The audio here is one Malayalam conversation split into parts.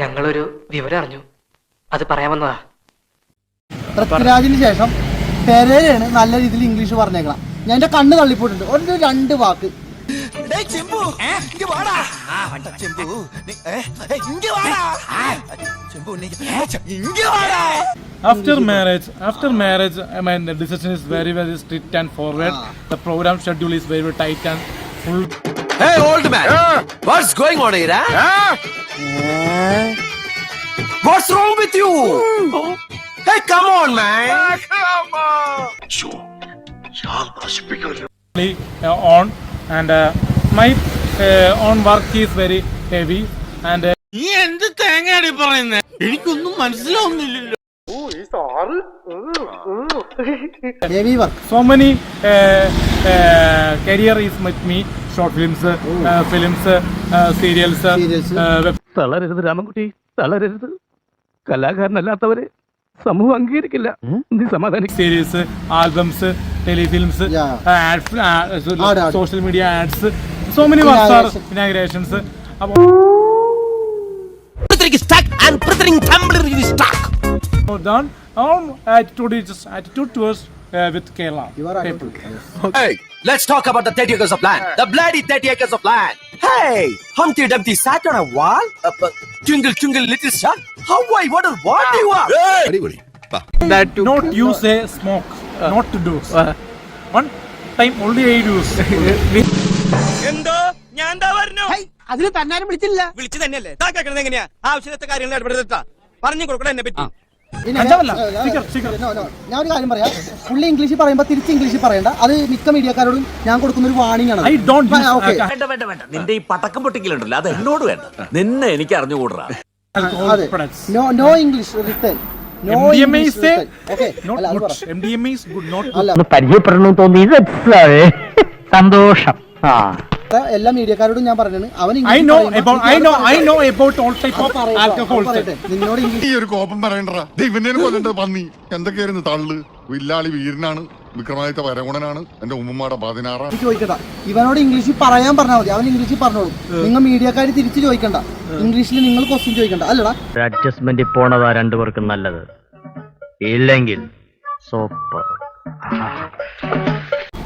ഞങ്ങളൊരു വിവരം അറിഞ്ഞു അത് പറയാൻ വന്നതാ പൃഥ്വിരാജിന് ശേഷം പെരേരയാണ് നല്ല രീതിയിൽ ഇംഗ്ലീഷ് പറഞ്ഞേക്കണം ഞാൻ എന്റെ കണ്ണ് തള്ളിപ്പോയിട്ടുണ്ട് ഒരു രണ്ട് വാക്ക് ചെമ്പു ഇങ്ങ വാടാ ചെമ്പു നീ- ഏ, ഏ, ഇങ്ങ വാടാ ചെമ്പു നീ- ഇങ്ങ വാടാ After marriage, after marriage, I mean, the decision is very, very strict and forward. The program schedule is very, very tight and full. Hey, old man. What's going on here? Huh? What's wrong with you? Hey, come on, man. Uh, on and uh, my uh, own work is very heavy and uh, നീ എന്ത് തേങ്ങയാടി പറയുന്നത് എനിക്കൊന്നും മനസ്സിലാവുന്നില്ലല്ലോ Heavy work. so many uh, uh, career is with me. Short films films serials തളരരുത് Ramankutty തളരരുത്. കലാകാരനല്ലാത്തവര് സമൂഹം അംഗീകരിക്കില്ല. Series albums telefilms social media ads so many WhatsApps അപ്പോൾ attitude towards uh, with Kerala. You are people. Hey, let's talk about the 30 acres of land. The bloody 30 acres of land. Hey, Humpty Dumpty sat on a wall. Uh, uh, twinkle, twinkle, little star. How I wonder what you are. Not use a smoke. uh, Not to do. Uh, One time only I use. എന്തോ ഞാൻ എന്താ പറഞ്ഞു അതിന് തന്നാരും വിളിച്ചില്ല വിളിച്ചു തന്നെയല്ലേ കേൾക്കണത് എങ്ങനെയാ ആവശ്യത്തെ കാര്യങ്ങൾ ഇടപെടുത്താ പറഞ്ഞു കൊടുക്കണം എന്നെ പറ്റി. ഞാൻ- ഒരു കാര്യം പറയാം. പുള്ളി ഇംഗ്ലീഷ് പറയുമ്പോ തിരിച്ച് ഇംഗ്ലീഷ് പറയണ്ട. അത് മിക്ക മീഡിയക്കാരോടും ഞാൻ കൊടുക്കുന്ന ഒരു വാണിംഗ് ആണ് ഐ ഡോണ്ട് വേണ്ട വേണ്ട വേണ്ട. നിന്റെ ഈ പടക്കം പൊട്ടിക്കലുണ്ടല്ലോ. അത് എന്നോട് വേണ്ട. നിന്നെ എനിക്ക് അറിഞ്ഞുകൂടാ. അതെ. നോ നോ ഇംഗ്ലീഷ് റിട്ടേൺ പരിചയപ്പെടണമെന്ന് തോന്നി. സന്തോഷം. ആ. എല്ലാ മീഡിയക്കാരോടും ഞാൻ പറഞ്ഞാണ്. അവൻ. നിന്നോട് ഈ ഒരു കോപം പറയണ്ടടാ. ദൈവനെ കൊല്ലണ്ട പന്നി. എന്തൊക്കെയായിരുന്നു തള്ളു? വില്ലാളി വീരനാണ്. വിക്രമാദിത്യ വരഗുണനാണ് എന്റെ ഉമ്മമാടെ പതിനാറാണ് ചോദിക്കണ്ട. ഇവനോട് ഇംഗ്ലീഷിൽ പറയാൻ പറഞ്ഞാൽ മതി. അവൻ ഇംഗ്ലീഷിൽ പറഞ്ഞോളൂ. നിങ്ങൾ മീഡിയക്കാർ തിരിച്ചു ചോദിക്കണ്ട. ഇംഗ്ലീഷിൽ നിങ്ങൾ ക്വസ്റ്റ്യൻ ചോദിക്കണ്ട. അല്ലടാ. അഡ്ജസ്റ്റ്മെന്റ് പോണതാ രണ്ടുപേർക്കും നല്ലത്. ഇല്ലെങ്കിൽ സോപ്പ്.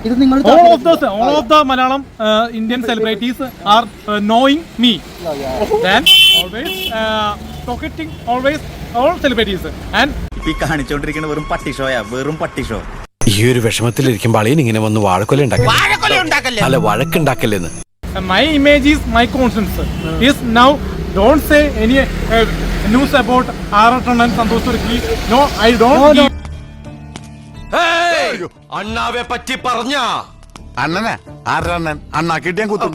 ഇത് നിങ്ങൾ All of the all of the Malayalam uh, Indian celebrities are uh, knowing me. Then always uh, talking always all celebrities and ഈ കാണിച്ചോണ്ടിരിക്കുന്ന വെറും പട്ടി ഷോയാ വെറും പട്ടി ഷോ ഈ ഒരു വിഷമത്തിലിരിക്കുമ്പോൾ അളിയൻ ഇങ്ങനെ വന്ന് വാഴക്കൊല ഉണ്ടാക്കല്ലേ അല്ല വഴക്കുണ്ടാക്കല്ലെന്ന് uh, my image is my conscience. Is now don't say any uh, news about Aratan and Santosh Turki. അണ്ണാവെ പറ്റി പറഞ്ഞ. അണ്ണനെ? ആരുടെ അണ്ണൻ? അണ്ണാ കിട്ടിയ കുത്തും.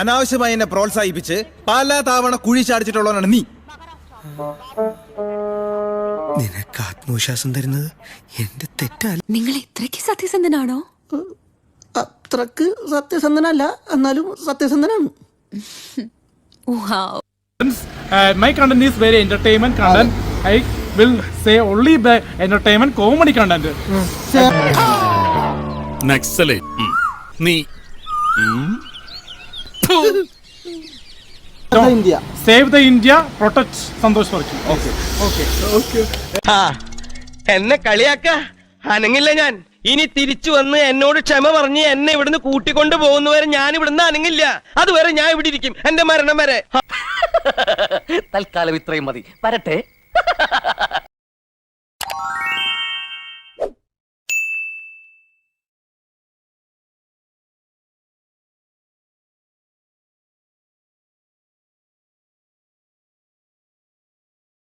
അനാവശ്യമായി എന്നെ പ്രോത്സാഹിപ്പിച്ച് പല തവണ കുഴി ചാടിച്ചിട്ടുള്ളവനാണ് നീ. നിനക്ക് ആത്മവിശ്വാസം തരുന്നത് എന്റെ തെറ്റാ നിങ്ങൾ ഇത്രയ്ക്ക് സത്യസന്ധനാണോ? അത്രയ്ക്ക് സത്യസന്ധനല്ല എന്നാലും സത്യസന്ധനാണ്. My content is very entertainment content I will say only by entertainment comedy content നക്സലേ നീ. India save the India protect Santhosh പറിക്കും ഓക്കെ ഓക്കെ ഓക്കെ എന്നെ കളിയാക്ക. അനങ്ങില്ല ഞാൻ. ഇനി തിരിച്ചു വന്ന് എന്നോട് ക്ഷമ പറഞ്ഞ് എന്നെ ഇവിടുന്ന് കൂട്ടിക്കൊണ്ട് പോകുന്നവരെ ഞാൻ ഇവിടുന്ന് അനങ്ങില്ല. അതുവരെ ഞാൻ ഇവിടെ ഇരിക്കും. എന്റെ മരണം വരെ. തൽക്കാലം ഇത്രയും മതി. വരട്ടെ.